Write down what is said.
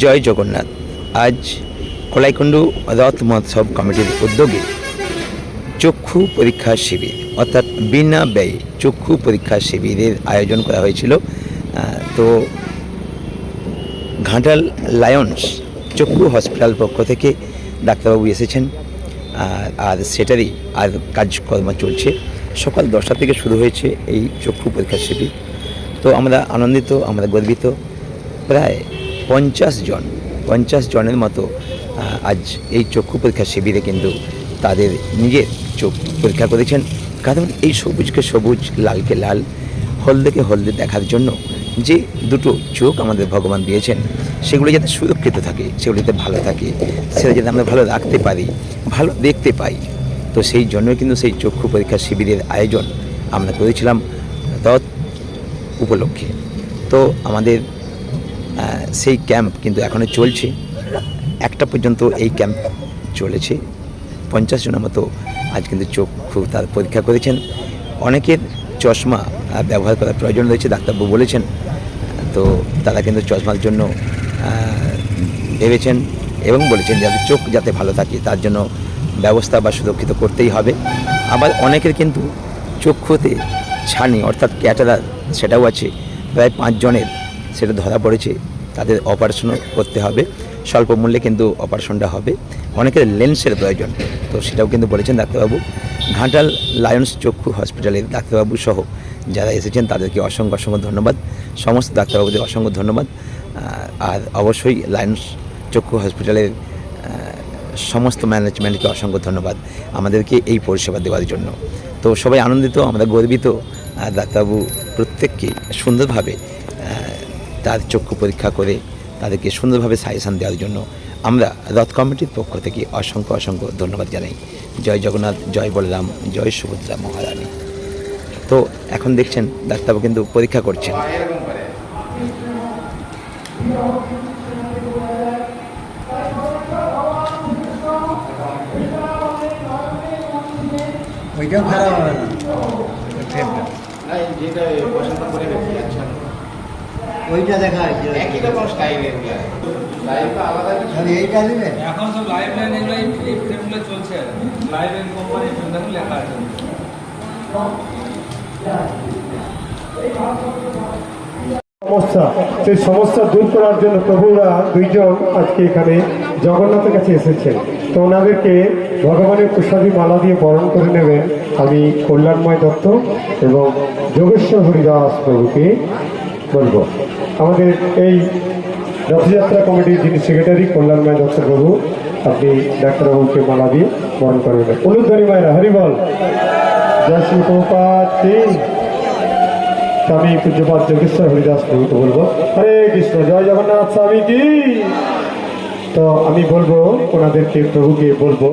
জয় জগন্নাথ। আজ কলাইকুণ্ডু রথ মহোৎসব কমিটির উদ্যোগে চক্ষু পরীক্ষা শিবির, অর্থাৎ বিনা ব্যয়ে চক্ষু পরীক্ষা শিবিরের আয়োজন করা হয়েছিল। তো ঘাটাল লায়ন্স চক্ষু হসপিটাল পক্ষ থেকে ডাক্তারবাবু এসেছেন। আর সেটারই আর কাজকর্ম চলছে। সকাল দশটা থেকে শুরু হয়েছে এই চক্ষু পরীক্ষা শিবির। তো আমরা আনন্দিত, আমরা গর্বিত। প্রায় পঞ্চাশ জন, পঞ্চাশ জনের মতো আজ এই চক্ষু পরীক্ষা শিবিরে কিন্তু তাদের নিজের চোখ পরীক্ষা করেছেন। কারণ এই সবুজকে সবুজ, লালকে লাল হলদেকে হলদে দেখার জন্য যে দুটো চোখ আমাদের ভগবান দিয়েছেন, সেগুলো যাতে সুরক্ষিত থাকে, সেগুলো যাতে ভালো থাকে সেটা যাতে আমরা ভালো রাখতে পারি, ভালো দেখতে পাই। তো সেই জন্যই কিন্তু সেই চক্ষু পরীক্ষা শিবিরের আয়োজন আমরা করেছিলাম রথ উপলক্ষে। তো আমাদের সেই ক্যাম্প কিন্তু এখনও চলছে। একটা পর্যন্ত এই ক্যাম্প চলেছে। পঞ্চাশ জনের মতো আজ কিন্তু চক্ষু তার পরীক্ষা করেছেন। অনেকের চশমা ব্যবহার করার প্রয়োজন রয়েছে, ডাক্তারবাবু বলেছেন। তো তারা কিন্তু চশমার জন্য ভেবেছেন এবং বলেছেন যাতে চোখ যাতে ভালো থাকে, তার জন্য ব্যবস্থা বা সুরক্ষিত করতেই হবে। আবার অনেকের কিন্তু চক্ষুতে ছানি, অর্থাৎ ক্যাটারার, সেটাও আছে। প্রায় পাঁচজনের সেটা ধরা পড়েছে। তাদের অপারেশনও করতে হবে। স্বল্প মূল্যে কিন্তু অপারেশনটা হবে। অনেকের লেন্সের প্রয়োজন। তো সেটাও কিন্তু বলেছেন ডাক্তারবাবু। ঘাটাল লায়ন্স চক্ষু হসপিটালের ডাক্তারবাবু সহ যারা এসেছেন, তাদেরকে অসংখ্য অসংখ্য ধন্যবাদ। সমস্ত ডাক্তারবাবুদের অসংখ্য ধন্যবাদ। আর অবশ্যই লায়ন্স চক্ষু হসপিটালের সমস্ত ম্যানেজমেন্টকে অসংখ্য ধন্যবাদ আমাদেরকে এই পরিষেবা দেওয়ার জন্য। তো সবাই আনন্দিত, আমরা গর্বিত। আর ডাক্তারবাবু প্রত্যেককে সুন্দরভাবে তার চক্ষু পরীক্ষা করে তাদেরকে সুন্দরভাবে সাজেশান দেওয়ার জন্য আমরা রথ কমিটির পক্ষ থেকে অসংখ্য অসংখ্য ধন্যবাদ জানাই। জয় জগন্নাথ জয় বলরাম জয় সুভদ্রা মহারানী। তো এখন দেখছেন ডাক্তারবাবু কিন্তু পরীক্ষা করছেন। ওইটাও খারাপ হবে না। ওইটা দেখা একই রকম স্টাইল এগুলো স্টাইলটা আলাদা কিছু? খালি এইটা নেবেন এখন সব লাইভ লাইন এগুলো এই এই চলছে লাইভ লাইন কোম্পানি ফ্রেম লেখা আছে। সমস্যা সেই সমস্যা দূর করার জন্য প্রভুরা দুইজন আজকে এখানে জগন্নাথের কাছে এসেছেন তো ওনাদেরকে ভগবানের প্রসাদী মালা দিয়ে বরণ করে নেবেন। আমি কল্যাণময় দত্ত এবং যোগেশ্বর হরিদাস প্রভুকে। বলব আমাদের এই রথযাত্রা কমিটির যিনি সেক্রেটারি কল্যাণময় প্রভু, আপনি ডাক্তারবাবুকে মালা দিয়ে বরণ করে নেবেন অনুধ্বনি মায়েরা হরিবল জয় শ্রী প্রভুপাত কি? স্বামী পূজ্যপাত যোগেশ্বর হরিদাস প্রভুকে বলব। হরে কৃষ্ণ, জয় জগন্নাথ স্বামী কি? তো আমি বলব, ওনাদেরকে প্রভুকে বলব।